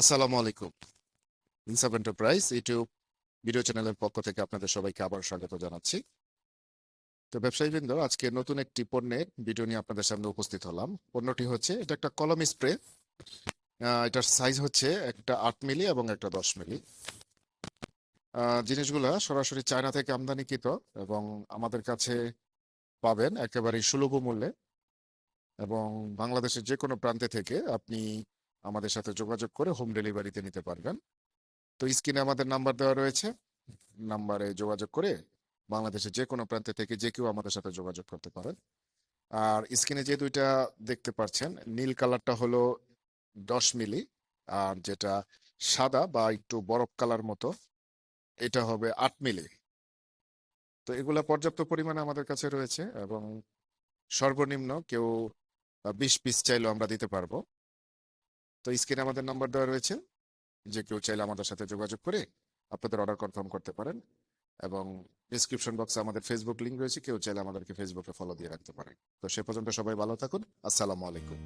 আসসালামু আলাইকুম। ইনসাফ এন্টারপ্রাইজ ইউটিউব ভিডিও চ্যানেলের পক্ষ থেকে আপনাদের সবাইকে আবার স্বাগত জানাচ্ছি। তো ব্যবসায়ীবৃন্দ, আজকে নতুন একটি পণ্যের ভিডিও নিয়ে আপনাদের সামনে উপস্থিত হলাম। পণ্যটি হচ্ছে, এটা একটা কলম স্প্রে। এটার সাইজ হচ্ছে একটা আট মিলি এবং একটা দশ মিলি। জিনিসগুলা সরাসরি চায়না থেকে আমদানিকৃত এবং আমাদের কাছে পাবেন একেবারে সুলভ মূল্যে। এবং বাংলাদেশের যে কোনো প্রান্তে থেকে আপনি আমাদের সাথে যোগাযোগ করে হোম ডেলিভারিতে নিতে পারবেন। তো স্ক্রিনে আমাদের নাম্বার দেওয়া রয়েছে। নাম্বারে যোগাযোগ করে বাংলাদেশের যে কোনো প্রান্তে থেকে যে কেউ আমাদের সাথে যোগাযোগ করতে পারেন। আর স্ক্রিনে যে দুইটা দেখতে পাচ্ছেন, নীল কালারটা হলো দশ মিলি, আর যেটা সাদা বা একটু বরফ কালার মতো, এটা হবে আট মিলি। তো এগুলা পর্যাপ্ত পরিমাণে আমাদের কাছে রয়েছে এবং সর্বনিম্ন কেউ বিশ পিস চাইলেও আমরা দিতে পারব। তো স্ক্রিনে আমাদের নাম্বার দেওয়া রয়েছে। যে কেউ চাইলে আমাদের সাথে যোগাযোগ করে আপনাদের অর্ডার কনফার্ম করতে পারেন এবং ডিসক্রিপশন বক্সে আমাদের ফেসবুক লিঙ্ক রয়েছে, কেউ চাইলে আমাদেরকে ফেসবুকে ফলো দিয়ে রাখতে পারেন। তো সে পর্যন্ত সবাই ভালো থাকুন। আসসালামু আলাইকুম।